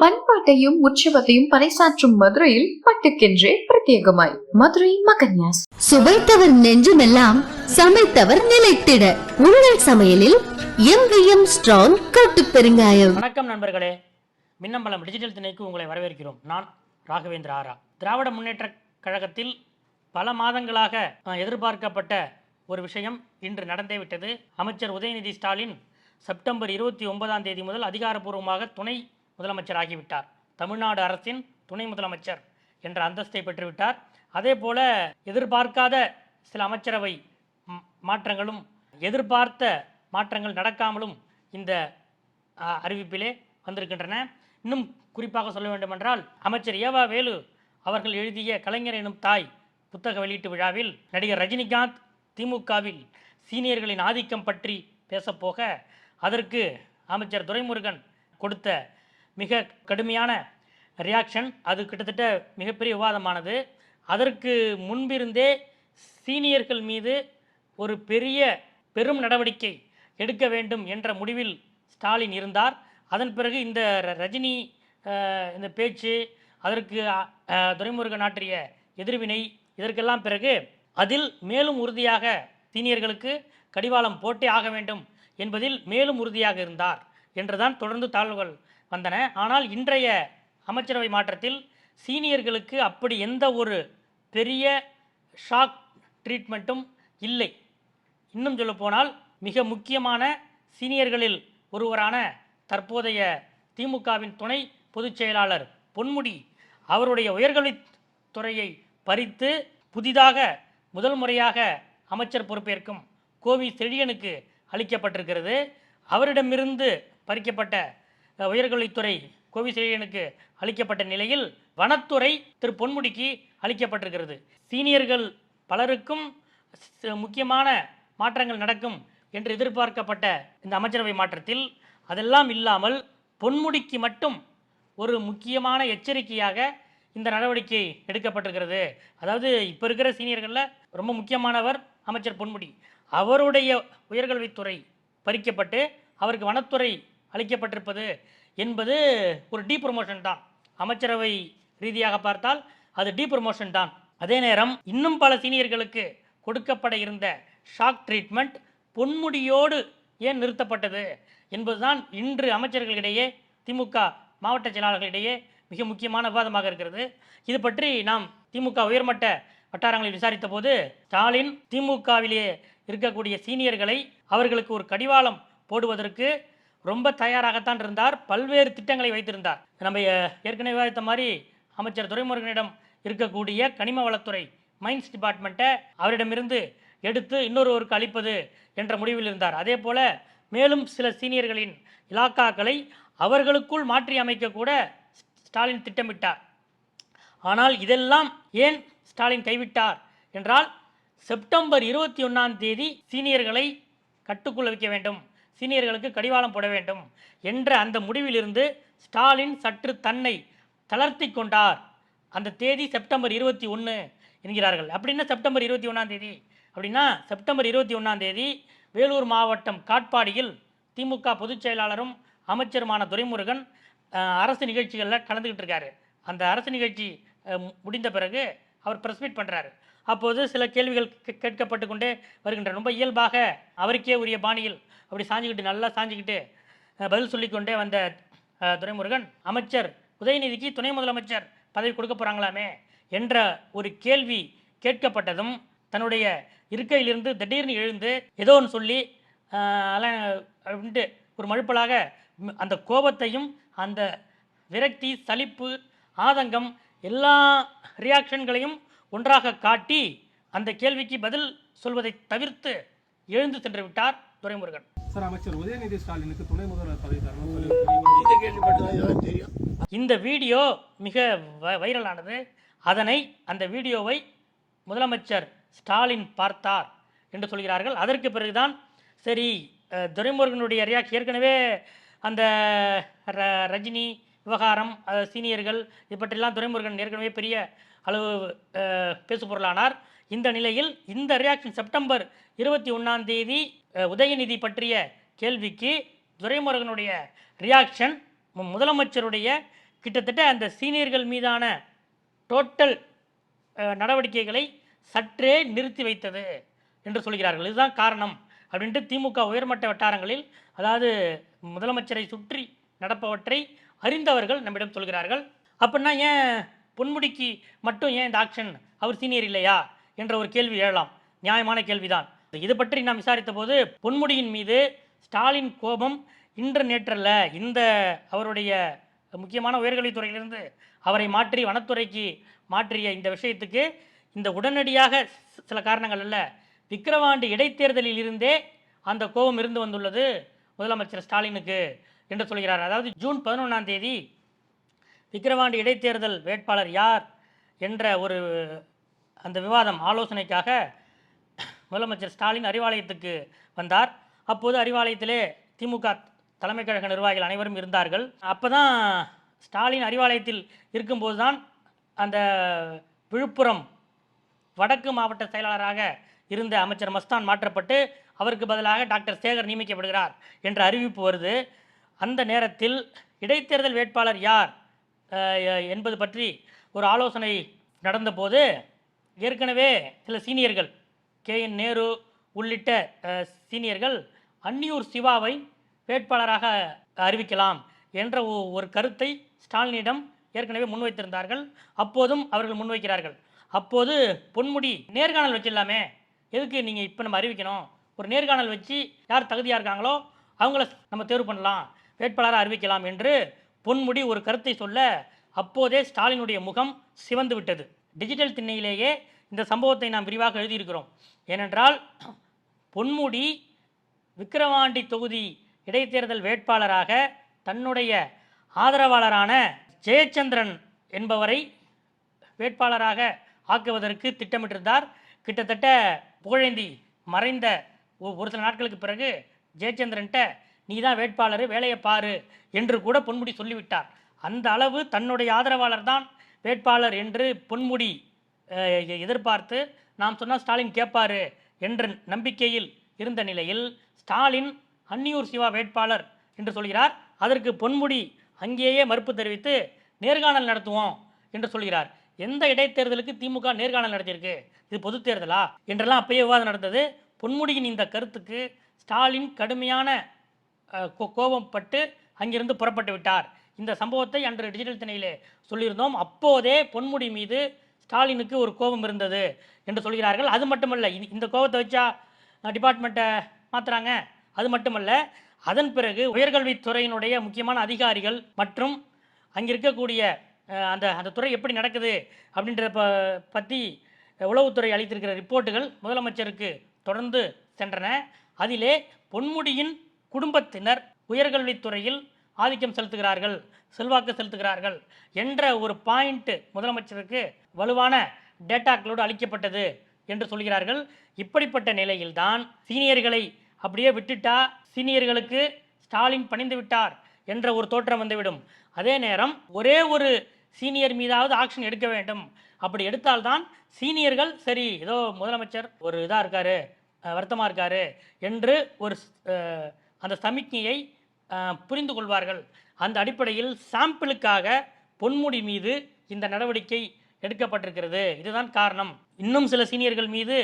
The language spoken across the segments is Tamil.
பண்பாட்டையும் உற்சவத்தையும் பறைசாற்றும் மதுரையில் பட்டுக்கென்றே பிரத்யேகமாய். மதுரை மகன்யாஸ். சுவைத்தவர் நெஞ்சுமெல்லாம் சமைத்தவர் நிலைத்திட. உங்கள் சமையலில் எம் ஸ்ட்ராங் கட்டு பெருங்காயம். வணக்கம் நண்பர்களே. மின்னம்பலம் டிஜிட்டல் திணைக்கு உங்களை வரவேற்கிறோம். நான் ராகவேந்திர ஆரா. திராவிட முன்னேற்ற கழகத்தில் பல மாதங்களாக எதிர்பார்க்கப்பட்ட ஒரு விஷயம் இன்று நடந்தே விட்டது. அமைச்சர் உதயநிதி ஸ்டாலின் செப்டம்பர் இருபத்தி ஒன்பதாம் தேதி முதல் அதிகாரப்பூர்வமாக துணை முதலமைச்சராகிவிட்டார். தமிழ்நாடு அரசின் துணை முதலமைச்சர் என்ற அந்தஸ்தை பெற்றுவிட்டார். அதே போல எதிர்பார்க்காத சில அமைச்சரவை மாற்றங்களும் எதிர்பார்த்த மாற்றங்கள் நடக்காமலும் இந்த அறிவிப்பிலே வந்திருக்கின்றன. இன்னும் குறிப்பாக சொல்ல வேண்டுமென்றால் அமைச்சர் ஏவா வேலு அவர்கள் எழுதிய கலைஞர் எனும் தாய் புத்தக வெளியீட்டு விழாவில் நடிகர் ரஜினிகாந்த் திமுகவில் சீனியர்களின் ஆதிக்கம் பற்றி பேசப்போக அதற்கு அமைச்சர் துரைமுருகன் கொடுத்த மிக கடுமையான ரியாக்ஷன் அது கிட்டத்தட்ட மிகப்பெரிய விவாதமானது. அதற்கு முன்பிருந்தே சீனியர்கள் மீது ஒரு பெரிய பெரும் நடவடிக்கை எடுக்க வேண்டும் என்ற முடிவில் ஸ்டாலின் இருந்தார். அதன் பிறகு இந்த ரஜினி இந்த பேச்சு அதற்கு துரைமுருகன் ஆற்றிய எதிர்வினை இதற்கெல்லாம் பிறகு அதில் மேலும் உறுதியாக சீனியர்களுக்கு கடிவாளம் போட்டே ஆக வேண்டும் என்பதில் மேலும் உறுதியாக இருந்தார் என்றுதான் தொடர்ந்து தாழ்வுகள் வந்தன. ஆனால் இன்றைய அமைச்சரவை மாற்றத்தில் சீனியர்களுக்கு அப்படி எந்த ஒரு பெரிய ஷாக் ட்ரீட்மெண்ட்டும் இல்லை. இன்னும் சொல்லப்போனால் மிக முக்கியமான சீனியர்களில் ஒருவரான தற்போதைய திமுகவின் துணை பொதுச் செயலாளர் பொன்முடி அவருடைய உயர்கல்வித்துறையை பறித்து புதிதாக முதல் முறையாக அமைச்சர் பொறுப்பேற்கும் கோவி செழியனுக்கு அளிக்கப்பட்டிருக்கிறது. அவரிடமிருந்து பறிக்கப்பட்ட உயர்கல்வித்துறை கோவிசெழியனுக்கு அளிக்கப்பட்ட நிலையில் வனத்துறை திரு பொன்முடிக்கு அளிக்கப்பட்டிருக்கிறது. சீனியர்கள் பலருக்கும் முக்கியமான மாற்றங்கள் நடக்கும் என்று எதிர்பார்க்கப்பட்ட இந்த அமைச்சரவை மாற்றத்தில் அதெல்லாம் இல்லாமல் பொன்முடிக்கு மட்டும் ஒரு முக்கியமான எச்சரிக்கையாக இந்த நடவடிக்கை எடுக்கப்பட்டிருக்கிறது. அதாவது இப்போ இருக்கிற சீனியர்களில் ரொம்ப முக்கியமானவர் அமைச்சர் பொன்முடி. அவருடைய உயர்கல்வித்துறை பறிக்கப்பட்டு அவருக்கு வனத்துறை அளிக்கப்பட்டிருப்பது என்பது ஒரு டீ ப்ரொமோஷன் தான். அமைச்சரவை ரீதியாக பார்த்தால் அது டீ ப்ரொமோஷன் தான். அதே நேரம் இன்னும் பல சீனியர்களுக்கு கொடுக்கப்பட இருந்த ஷாக் ட்ரீட்மெண்ட் பொன்முடியோடு ஏன் நிறுத்தப்பட்டது என்பதுதான் இன்று அமைச்சர்களிடையே திமுக மாவட்ட செயலாளர்களிடையே மிக முக்கியமான விவாதமாக இருக்கிறது. இது பற்றி நாம் திமுக உயர்மட்ட வட்டாரங்களில் விசாரித்த போது ஸ்டாலின் திமுகவிலேயே இருக்கக்கூடிய சீனியர்களை அவர்களுக்கு ஒரு கடிவாளம் போடுவதற்கு ரொம்ப தயாராகத்தான் இருந்தார். பல்வேறு திட்டங்களை வைத்திருந்தார். நம்ம ஏற்கனவே விவாதித்த மாதிரி அமைச்சர் துரைமுருகனிடம் இருக்கக்கூடிய கனிம வளத்துறை மைன்ஸ் டிபார்ட்மெண்ட்டை அவரிடமிருந்து எடுத்து இன்னொருவருக்கு அளிப்பது என்ற முடிவில் இருந்தார். அதே போல மேலும் சில சீனியர்களின் இலாக்காக்களை அவர்களுக்குள் மாற்றி அமைக்கக்கூட ஸ்டாலின் திட்டமிட்டார். ஆனால் இதெல்லாம் ஏன் ஸ்டாலின் கைவிட்டார் என்றால் செப்டம்பர் இருபத்தி ஒன்றாம் தேதி சீனியர்களை கட்டுக்குள்ள வைக்க வேண்டும். சீனியர்களுக்கு கடிவாளம் போட வேண்டும் என்ற அந்த முடிவிலிருந்து ஸ்டாலின் சற்று தன்னை தளர்த்தி கொண்டார். அந்த தேதி செப்டம்பர் இருபத்தி ஒன்று என்கிறார்கள். அப்படின்னா செப்டம்பர் இருபத்தி ஒன்றாம் தேதி? அப்படின்னா செப்டம்பர் இருபத்தி ஒன்றாம் தேதி வேலூர் மாவட்டம் காட்பாடியில் திமுக பொதுச் செயலாளரும் அமைச்சருமான துரைமுருகன் அரசு நிகழ்ச்சிகளில் கலந்துக்கிட்டு இருக்காரு. அந்த அரசு நிகழ்ச்சி மு- முடிந்த பிறகு அவர் ப்ரெஸ் மீட் பண்ணுறாரு அப்போது சில கேள்விகள் கே- கேட்கப்பட்டு கொண்டே வருகின்றன. ரொம்ப இயல்பாக அவருக்கே உரிய பாணியில் அப்படி சாஞ்சிக்கிட்டு நல்லா சாஞ்சிக்கிட்டு பதில் சொல்லிக்கொண்டே வந்த துரைமுருகன் அமைச்சர் உதயநிதிக்கு துணை முதலமைச்சர் பதவி கொடுக்க போகிறாங்களாமே என்ற ஒரு கேள்வி கேட்கப்பட்டதும் தன்னுடைய இருக்கையிலிருந்து திடீர்னு எழுந்து ஏதோ ஒன்று சொல்லி அப்படின்ட்டு ஒரு மழுப்பலாக அந்த கோபத்தையும் அந்த விரக்தி சலிப்பு ஆதங்கம் எல்லா ரியாக்ஷன்களையும் ஒன்றாக காட்டி அந்த கேள்விக்கு பதில் சொல்வதை தவிர்த்து எழுந்து சென்று விட்டார் துரைமுருகன். சார் அமைச்சர் உதயநிதி ஸ்டாலினுக்கு துணை முதல்வர் பதவி தரணும் சொல்லி இந்த வீடியோ மிக வைரலானது. அதனை அந்த வீடியோவை முதலமைச்சர் ஸ்டாலின் பார்த்தார் என்று சொல்கிறார்கள். அதற்கு பிறகுதான் சரி துரைமுருகனுடைய ரியாக்ட் ஏற்கனவே அந்த ரஜினி விவகாரம் சீனியர்கள் இது பற்றியெல்லாம் துரைமுருகன் ஏற்கனவே பெரிய அளவு பேசுபொருளானார். இந்த நிலையில் இந்த ரியாக்ஷன் செப்டம்பர் இருபத்தி ஒன்றாம் தேதி உதயநிதி பற்றிய கேள்விக்கு துரைமுருகனுடைய ரியாக்ஷன் முதலமைச்சருடைய கிட்டத்தட்ட அந்த சீனியர்கள் மீதான டோட்டல் நடவடிக்கைகளை சற்றே நிறுத்தி வைத்தது என்று சொல்கிறார்கள். இதுதான் காரணம் அப்படின்ட்டு திமுக உயர்மட்ட வட்டாரங்களில் அதாவது முதலமைச்சரை சுற்றி நடப்பவற்றை அறிந்தவர்கள் நம்மிடம் சொல்கிறார்கள். அப்படின்னா ஏன் பொன்முடிக்கு மட்டும் ஏன் இந்த ஆக்ஷன் அவர் சீனியர் இல்லையா என்ற ஒரு கேள்வி எழலாம். நியாயமான கேள்விதான். இது பற்றி நாம் விசாரித்த போது பொன்முடியின் மீது ஸ்டாலின் கோபம் இன்று நேற்றல்ல. இந்த அவருடைய முக்கியமான உயர்கல்வித்துறையிலிருந்து அவரை மாற்றி வனத்துறைக்கு மாற்றிய இந்த விஷயத்துக்கு இந்த உடனடியாக சில காரணங்கள் அல்ல. விக்கிரவாண்டி இடைத்தேர்தலில் இருந்தே அந்த கோபம் இருந்து வந்துள்ளது முதலமைச்சர் ஸ்டாலினுக்கு என்று சொல்கிறார். அதாவது ஜூன் பதினொன்றாம் தேதி விக்கிரவாண்டி இடைத்தேர்தல் வேட்பாளர் யார் என்ற ஒரு அந்த விவாதம் ஆலோசனைக்காக முதலமைச்சர் ஸ்டாலின் அறிவாலயத்துக்கு வந்தார். அப்போது அறிவாலயத்திலே திமுக தலைமை கழக நிர்வாகிகள் அனைவரும் இருந்தார்கள். அப்போ தான் ஸ்டாலின் அறிவாலயத்தில் இருக்கும்போது தான் அந்த விழுப்புரம் வடக்கு மாவட்ட செயலாளராக இருந்த அமைச்சர் மஸ்தான் மாற்றப்பட்டு அவருக்கு பதிலாக டாக்டர் சேகர் நியமிக்கப்படுகிறார் என்ற அறிவிப்பு வருது. அந்த நேரத்தில் இடைத்தேர்தல் வேட்பாளர் யார் என்பது பற்றி ஒரு ஆலோசனை நடந்தபோது ஏற்கனவே சில சீனியர்கள் கே என் நேரு உள்ளிட்ட சீனியர்கள் அன்னியூர் சிவாவை வேட்பாளராக அறிவிக்கலாம் என்ற ஒ- ஒரு கருத்தை ஸ்டாலினிடம் ஏற்கனவே முன்வைத்திருந்தார்கள். அப்போதும் அவர்கள் முன்வைக்கிறார்கள். அப்போது பொன்முடி நேர்காணல் வச்சிடலாமே. எதுக்கு நீங்கள் இப்போ நம்ம அறிவிக்கணும்? ஒரு நேர்காணல் வச்சு யார் தகுதியாக இருக்காங்களோ அவங்கள நம்ம தேர்வு பண்ணலாம். வேட்பாளராக அறிவிக்கலாம் என்று பொன்முடி ஒரு கருத்தை சொல்ல அப்போதே ஸ்டாலினுடைய முகம் சிவந்து விட்டது. டிஜிட்டல் திண்ணையிலேயே இந்த சம்பவத்தை நாம் விரிவாக எழுதியிருக்கிறோம். ஏனென்றால் பொன்முடி விக்கிரவாண்டி தொகுதி இடைத்தேர்தல் வேட்பாளராக தன்னுடைய ஆதரவாளரான ஜெயச்சந்திரன் என்பவரை வேட்பாளராக ஆக்குவதற்கு திட்டமிட்டிருந்தார். கிட்டத்தட்ட புகழேந்தி மறைந்த ஒரு சில நாட்களுக்கு பிறகு ஜெயச்சந்திரன்ட்ட நீ தான் வேட்பாளர் வேலையை பாரு என்று கூட பொன்முடி சொல்லிவிட்டார். அந்த அளவு தன்னுடைய ஆதரவாளர் தான் வேட்பாளர் என்று பொன்முடி எதிர்பார்த்து நாம் சொன்னால் ஸ்டாலின் கேட்பாரு என்ற நம்பிக்கையில் இருந்த நிலையில் ஸ்டாலின் அன்னியூர் சிவா வேட்பாளர் என்று சொல்கிறார். அதற்கு பொன்முடி அங்கேயே மறுப்பு தெரிவித்து நேர்காணல் நடத்துவோம் என்று சொல்கிறார். எந்த இடைத்தேர்தலுக்கு திமுக நேர்காணல் நடத்தியிருக்கு? இது பொதுத் தேர்தலா? என்றெல்லாம் அப்பயே விவாதம் நடந்தது. பொன்முடியின் இந்த கருத்துக்கு ஸ்டாலின் கடுமையான கோபம் பட்டு அங்கிருந்து புறப்பட்டு விட்டார். இந்த சம்பவத்தை அன்று டிஜிட்டல் திணையிலே சொல்லியிருந்தோம். அப்போதே பொன்முடி மீது ஸ்டாலினுக்கு ஒரு கோபம் இருந்தது என்று சொல்கிறார்கள். அது மட்டுமல்ல இந்த கோபத்தை வச்சா டிபார்ட்மெண்ட்டை மாற்றுறாங்க அது மட்டுமல்ல அதன் பிறகு உயர்கல்வித்துறையினுடைய முக்கியமான அதிகாரிகள் மற்றும் அங்கே இருக்கக்கூடிய அந்த அந்த துறை எப்படி நடக்குது அப்படின்ற ப பற்றி உளவுத்துறை அளித்திருக்கிற ரிப்போர்ட்டுகள் முதலமைச்சருக்கு தொடர்ந்து சென்றன. அதிலே பொன்முடியின் குடும்பத்தினர் உயர்கல்வித்துறையில் ஆதிக்கம் செலுத்துகிறார்கள் செல்வாக்கு செலுத்துகிறார்கள் என்ற ஒரு பாயிண்ட் முதலமைச்சருக்கு வலுவான டேட்டாக்களோடு அளிக்கப்பட்டது என்று சொல்கிறார்கள். இப்படிப்பட்ட நிலையில்தான் சீனியர்களை அப்படியே விட்டுட்டா சீனியர்களுக்கு ஸ்டாலின் பணிந்து விட்டார் என்ற ஒரு தோற்றம் வந்துவிடும். அதே நேரம் ஒரே ஒரு சீனியர் மீதாவது ஆக்ஷன் எடுக்க வேண்டும். அப்படி எடுத்தால்தான் சீனியர்கள் சரி ஏதோ முதலமைச்சர் ஒரு இதாக இருக்காரு வருத்தமாக இருக்காரு என்று ஒரு அந்த சமிக்ஞையை புரிந்து கொள்வார்கள் அந்த அடிப்படையில் சாம்பிளுக்காக பொன்முடி மீது இந்த நடவடிக்கை எடுக்கப்பட்டிருக்கிறது. இதுதான் காரணம். இன்னும் சில சீனியர்கள் மீது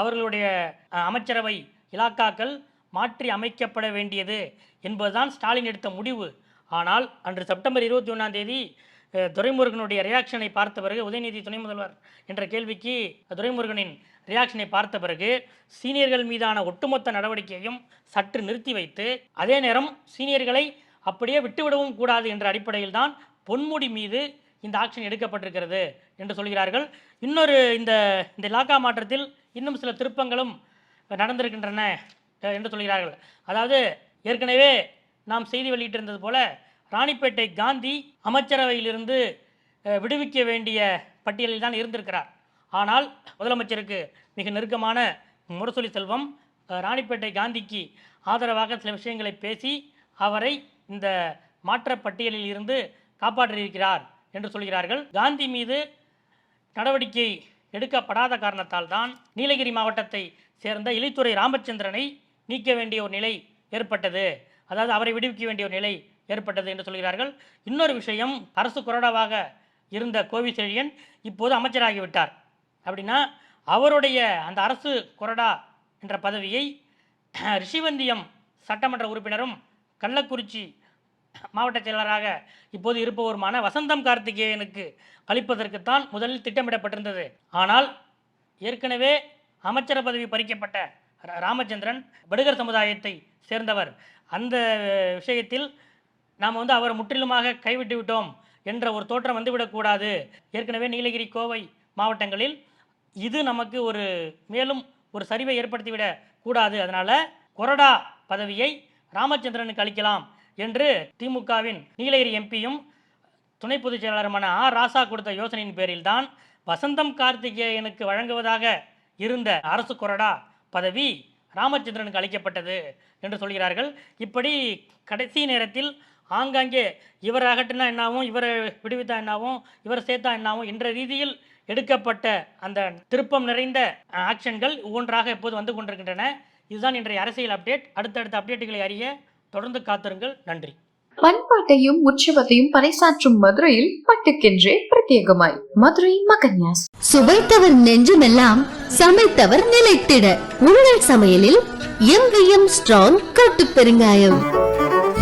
அவர்களுடைய அமைச்சரவை இலாக்காக்கள் மாற்றி அமைக்கப்பட வேண்டியது என்பதுதான் ஸ்டாலின் எடுத்த முடிவு. ஆனால் அன்று செப்டம்பர் இருபத்தி ஒன்றாம் தேதி துரைமுருகனுடைய ரியாக்ஷனை பார்த்த பிறகு உதயநிதி துணை முதல்வர் என்ற கேள்விக்கு துரைமுருகனின் ரியாக்ஷனை பார்த்த பிறகு சீனியர்கள் மீதான ஒட்டுமொத்த நடவடிக்கையையும் சற்று நிறுத்தி வைத்து அதே நேரம் சீனியர்களை அப்படியே விட்டுவிடவும் கூடாது என்ற அடிப்படையில் தான் பொன்முடி மீது இந்த ஆக்ஷன் எடுக்கப்பட்டிருக்கிறது என்று சொல்கிறார்கள். இன்னொரு இந்த இந்த இலாக்கா மாற்றத்தில் இன்னும் சில திருப்பங்களும் நடந்திருக்கின்றன என்று சொல்கிறார்கள். அதாவது ஏற்கனவே நாம் செய்தி வெளியிட்டிருந்தது போல ராணிப்பேட்டை காந்தி அமைச்சரவையிலிருந்து விடுவிக்க வேண்டிய பட்டியலில் தான் இருந்திருக்கிறார். ஆனால் முதலமைச்சருக்கு மிக நெருக்கமான முரசொலி செல்வம் ராணிப்பேட்டை காந்திக்கு ஆதரவாக சில விஷயங்களை பேசி அவரை இந்த மாற்ற பட்டியலில் இருந்து காப்பாற்றியிருக்கிறார் என்று சொல்கிறார்கள். காந்தி மீது நடவடிக்கை எடுக்கப்படாத காரணத்தால் தான் நீலகிரி மாவட்டத்தை சேர்ந்த இலித்துறை ராமச்சந்திரனை நீக்க வேண்டிய ஒரு நிலை ஏற்பட்டது. அதாவது அவரை விடுவிக்க வேண்டிய ஒரு நிலை ஏற்பட்டது என்று சொல்கிறார்கள். இன்னொரு விஷயம் அரசு கொறடாவாக இருந்த கோவிசெழியன் இப்போது அமைச்சராகிவிட்டார். அப்படின்னா அவருடைய அந்த அரசு கொறடா என்ற பதவியை ரிஷிவந்தியம் சட்டமன்ற உறுப்பினரும் கள்ளக்குறிச்சி மாவட்ட செயலராக இப்போது இருப்பவருமான வசந்தம் கார்த்திகேயனுக்கு அளிப்பதற்குத்தான் முதலில் திட்டமிடப்பட்டிருந்தது. ஆனால் ஏற்கனவே அமைச்சர் பதவி பறிக்கப்பட்ட ரா- ராமச்சந்திரன் படுகர் சமுதாயத்தை சேர்ந்தவர். அந்த விஷயத்தில் நாம் வந்து அவரை முற்றிலுமாக கைவிட்டு விட்டோம் என்ற ஒரு தோற்றம் வந்துவிடக்கூடாது ஏற்கனவே நீலகிரி கோவை மாவட்டங்களில் இது நமக்கு ஒரு மேலும் ஒரு சரிவை ஏற்படுத்திவிடக் கூடாது. அதனால் கொரடா பதவியை ராமச்சந்திரனுக்கு அளிக்கலாம் என்று திமுகவின் நீலகிரி எம்பியும் துணை பொதுச் செயலாளருமான ஆ. ராசா கொடுத்த யோசனையின் பேரில்தான் வசந்தம் கார்த்திகேயனுக்கு வழங்குவதாக இருந்த அரசு கொறடா பதவி ராமச்சந்திரனுக்கு அளிக்கப்பட்டது என்று சொல்கிறார்கள். இப்படி கடைசி நேரத்தில் ஆங்காங்கே இவரை அகற்றினா என்னாவும் இவரை விடுவித்தா என்னாவும் இவரை சேர்த்தா என்னாவும் என்ற ரீதியில் எடுக்கப்பட்ட அந்த திருப்பம் நிறைந்த ஆக்ஷன்கள் ஒவ்வொன்றாக இப்போது வந்து கொண்டிருக்கின்றன. இதுதான் இன்றைய அரசியல் அப்டேட். அடுத்தடுத்த அப்டேட்டுகளை அறிய தொடர்ந்து காத்திருங்கள். நன்றி. பண்பாட்டையும் உற்சவத்தையும் பறைசாற்றும் மதுரையில் பட்டுக்கென்றே பிரத்யேகமாய். மதுரை மகன்யாஸ். சுவைத்தவர் நெஞ்சுமெல்லாம் சமைத்தவர் நிலைத்திட. உங்கள் சமையலில் எம் ஸ்ட்ராங் கட்டு பெருங்காயம்.